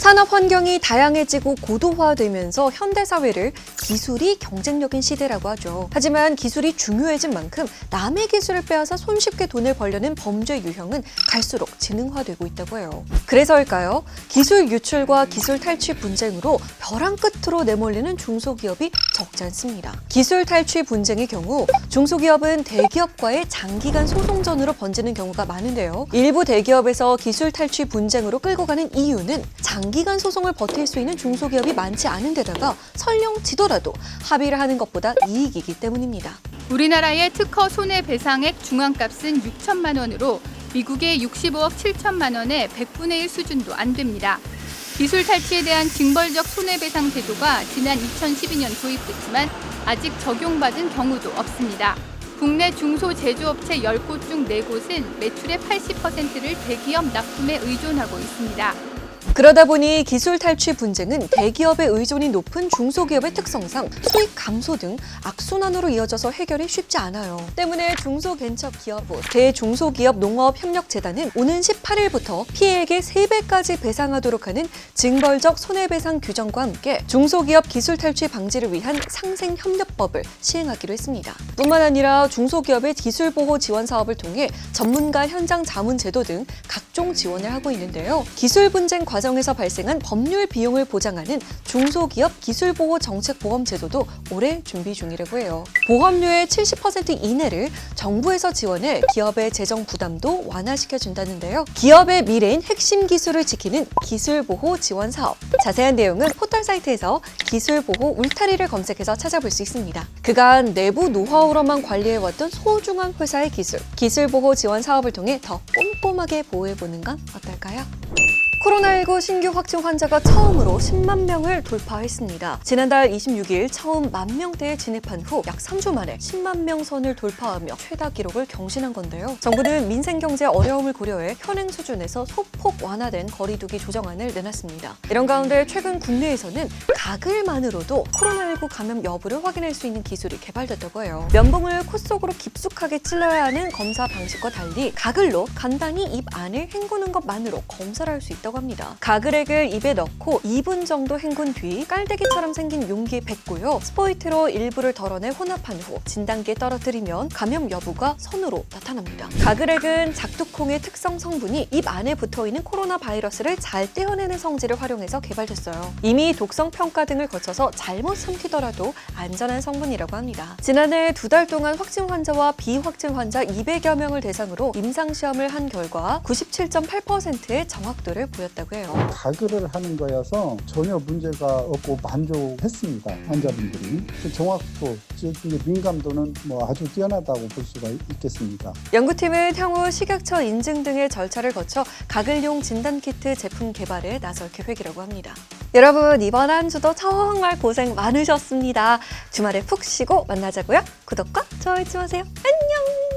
산업 환경이 다양해지고 고도화되면서 현대 사회를 기술이 경쟁력인 시대라고 하죠. 하지만 기술이 중요해진 만큼 남의 기술을 빼앗아 손쉽게 돈을 벌려는 범죄 유형은 갈수록 지능화되고 있다고 해요. 그래서일까요? 기술 유출과 기술 탈취 분쟁으로 벼랑 끝으로 내몰리는 중소기업이 적지 않습니다. 기술 탈취 분쟁의 경우 중소기업은 대기업과의 장기간 소송전으로 번지는 경우가 많은데요. 일부 대기업에서 기술 탈취 분쟁으로 끌고 가는 이유는 장기간 소송을 버틸 수 있는 중소기업이 많지 않은 데다가 설령 지더라도 합의를 하는 것보다 이익이기 때문입니다. 우리나라의 특허 손해배상액 중앙값은 6천만 원으로 미국의 65억 7천만 원의 100분의 1 수준도 안 됩니다. 기술 탈취에 대한 징벌적 손해배상 제도가 지난 2012년 도입됐지만 아직 적용받은 경우도 없습니다. 국내 중소 제조업체 10곳 중 4곳은 매출의 80%를 대기업 납품에 의존하고 있습니다. 그러다 보니 기술 탈취 분쟁은 대기업의 의존이 높은 중소기업의 특성상 수익 감소 등 악순환으로 이어져서 해결이 쉽지 않아요. 때문에 중소벤처기업부 대중소기업 농업협력재단은 오는 18일부터 피해액의 3배까지 배상하도록 하는 징벌적 손해배상 규정과 함께 중소기업 기술 탈취 방지를 위한 상생협력법을 시행하기로 했습니다. 뿐만 아니라 중소기업의 기술보호 지원 사업을 통해 전문가 현장 자문 제도 등 각종 지원을 하고 있는데요. 기술 분쟁 과정에서 발생한 법률 비용을 보장하는 중소기업 기술보호 정책 보험 제도도 올해 준비 중이라고 해요. 보험료의 70% 이내를 정부에서 지원해 기업의 재정 부담도 완화시켜 준다는데요. 기업의 미래인 핵심 기술을 지키는 기술보호 지원 사업. 자세한 내용은 포털 사이트에서 기술보호 울타리를 검색해서 찾아볼 수 있습니다. 그간 내부 노하우로만 관리해왔던 소중한 회사의 기술, 기술보호 지원 사업을 통해 더 꼼꼼하게 보호해보는 건 어떨까요? 코로나19 신규 확진 환자가 처음으로 10만 명을 돌파했습니다. 지난달 26일 처음 만 명대에 진입한 후 약 3주 만에 10만 명 선을 돌파하며 최다 기록을 경신한 건데요. 정부는 민생 경제 어려움을 고려해 현행 수준에서 소폭 완화된 거리두기 조정안을 내놨습니다. 이런 가운데 최근 국내에서는 가글만으로도 코로나19 감염 여부를 확인할 수 있는 기술이 개발됐다고 해요. 면봉을 코 속으로 깊숙하게 찔러야 하는 검사 방식과 달리 가글로 간단히 입 안을 헹구는 것만으로 검사를 할 수 있다고 합니다. 가글액을 입에 넣고 2분 정도 헹군 뒤 깔때기처럼 생긴 용기에 뱉고요. 스포이트로 일부를 덜어내 혼합한 후 진단기에 떨어뜨리면 감염 여부가 선으로 나타납니다. 가글액은 작두콩의 특성 성분이 입 안에 붙어 있는 코로나 바이러스를 잘 떼어내는 성질을 활용해서 개발됐어요. 이미 독성 평가 등을 거쳐서 잘못 삼키더라도 안전한 성분이라고 합니다. 지난해 두 달 동안 확진 환자와 비확진 환자 200여 명을 대상으로 임상 시험을 한 결과 97.8%의 정확도를 보였다고 해요. 가글을 하는 거여서 전혀 문제가 없고 만족했습니다 환자분들이 그 정확도 즉 이게 민감도는 뭐 아주 뛰어나다고 볼 수가 있겠습니다. 연구팀은 향후 식약처 인증 등의 절차를 거쳐 가글용 진단키트 제품 개발에 나설 계획이라고 합니다. 여러분 이번 한 주도 정말 고생 많으셨습니다. 주말에 푹 쉬고 만나자고요. 구독과 좋아요 잊지 마세요. 안녕!